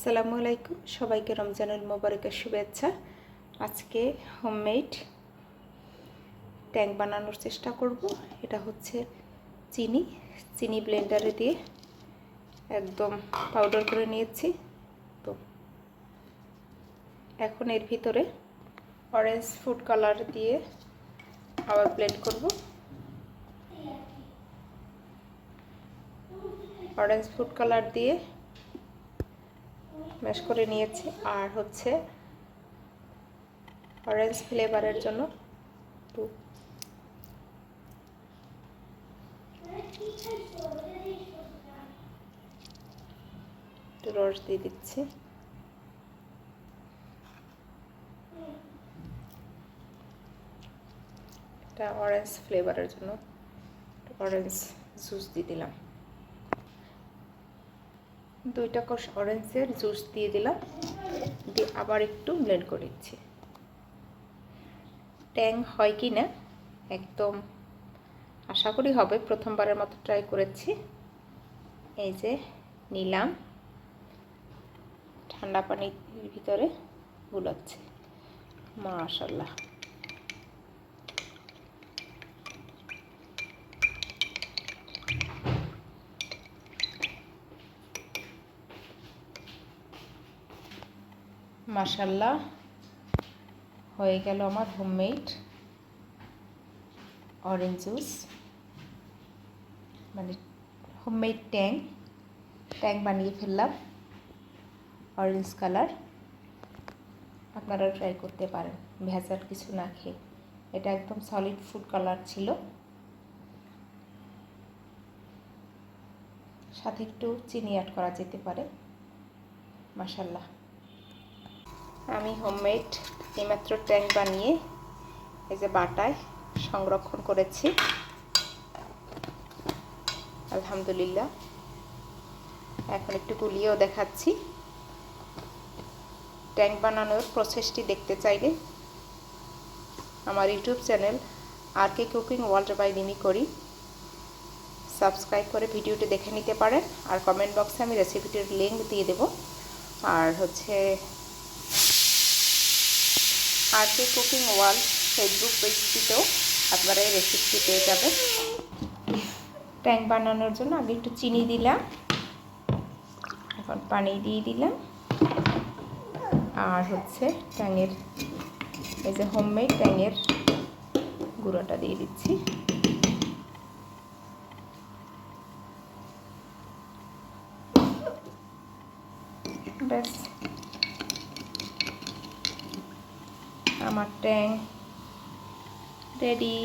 আসসালামু আলাইকুম। সবাইকে রমজানুল মোবারকের শুভেচ্ছা। আজকে হোমমেড ট্যাঙ্ক বানানোর চেষ্টা করব। এটা হচ্ছে চিনি। চিনি ব্লেন্ডারে দিয়ে একদম পাউডার করে নিয়েছি। তো এখন এর ভিতরে অরেঞ্জ ফুড কালার দিয়ে আবার ব্লেন্ড করব। অরেঞ্জ ফুড কালার দিয়ে ম্যাশ করে নিয়েছি। আর হচ্ছে অরেঞ্জ ফ্লেভারের জন্য একটু রস দিয়ে দিচ্ছি। এটা অরেঞ্জ ফ্লেভারের জন্য অরেঞ্জ জুস দিয়ে দিলাম। দুইটা কোষ অরেঞ্জের জুস দিয়ে দিলাম। দিয়ে আবার একটু ব্লেন্ড করে দিচ্ছি ট্যাং হয় কি না, একদম আশা করি হবে। প্রথমবারের মতো ট্রাই করেছি। এই যে নিলাম। ঠান্ডা পানির ভিতরে গুলাচ্ছে। মাশাল্লাহ মাসাল্লাহ হয়ে গেল আমার হোমমেড অরেঞ্জ জুস মানে হোমমেড ট্যাং ট্যাং বানিয়ে ফেললাম অরেঞ্জ কালার আপনারা ট্রাই করতে পারেন, ভেজাল কিছু না খেয়ে, এটা একদম সলিড ফুড কালার ছিল। সাথে একটু চিনি অ্যাড করা যেতে পারে মাসাল্লাহ আমি হোমমেড এইমাত্র ট্যাঙ্ক বানিয়ে এই যে বাটায় সংরক্ষণ করেছি। আলহামদুলিল্লাহ। এখন একটু গুলিয়েও দেখাচ্ছি। ট্যাঙ্ক বানানোর প্রসেসটি দেখতে চাইলে আমার YouTube channel R K cooking world by Nimi করি। সাবস্ক্রাইব করে ভিডিওটি দেখে নিতে পারেন। আর কমেন্ট বক্সে আমি রেসিপিটির লিঙ্ক দিয়ে দেব। আর হচ্ছে R K cooking world Facebook পেজটিতেও আপনারা এই রেসিপিটি পেয়ে যাবেন ট্যাঙ্ক বানানোর জন্য আগে একটু চিনি দিলাম। এখন পানি দিয়ে দিলাম। আর হচ্ছে ট্যাঙের, এই যে হোমমেড ট্যাঙের গুঁড়োটা দিয়ে দিচ্ছি। ব্যাস। আমার ট্যাং। রেডি